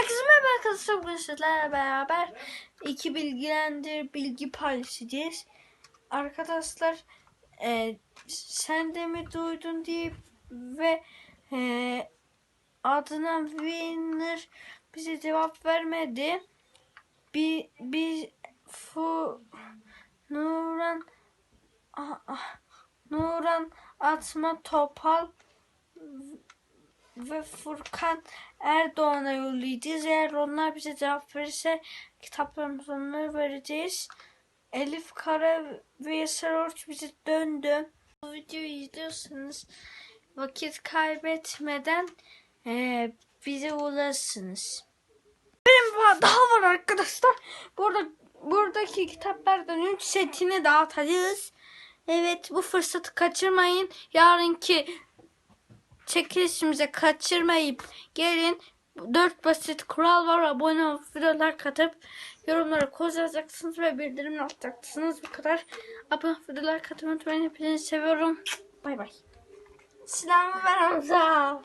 Herkese merhaba arkadaşlar. Bugün sizlerle beraber iki bilgilendir bilgi paylaşacağız. Arkadaşlar e, sen de mi duydun diye ve e, adına Winner bize cevap vermedi. Bir, bir fu Nuran ah, ah, Nuran Atma Topal ve Furkan Erdoğan'a yollayacağız. Eğer onlar bize cevap verirse kitaplarımızı onlara vereceğiz. Elif Kara ve Yeser Orç bize döndü. Bu videoyu izliyorsanız vakit kaybetmeden eee, bize ulaşırsınız. Benim daha var arkadaşlar. Burada buradaki kitaplardan 3 setini dağıtacağız. Evet bu fırsatı kaçırmayın. Yarınki çekilişimize kaçırmayıp gelin. Dört basit kural var. Abone olup videolar katıp yorumlara koz yazacaksınız ve bildirim atacaksınız. Bu kadar. Abone olup videolar katmayı unutmayın. Hepinizi seviyorum. Bay bay. Ver Hamza.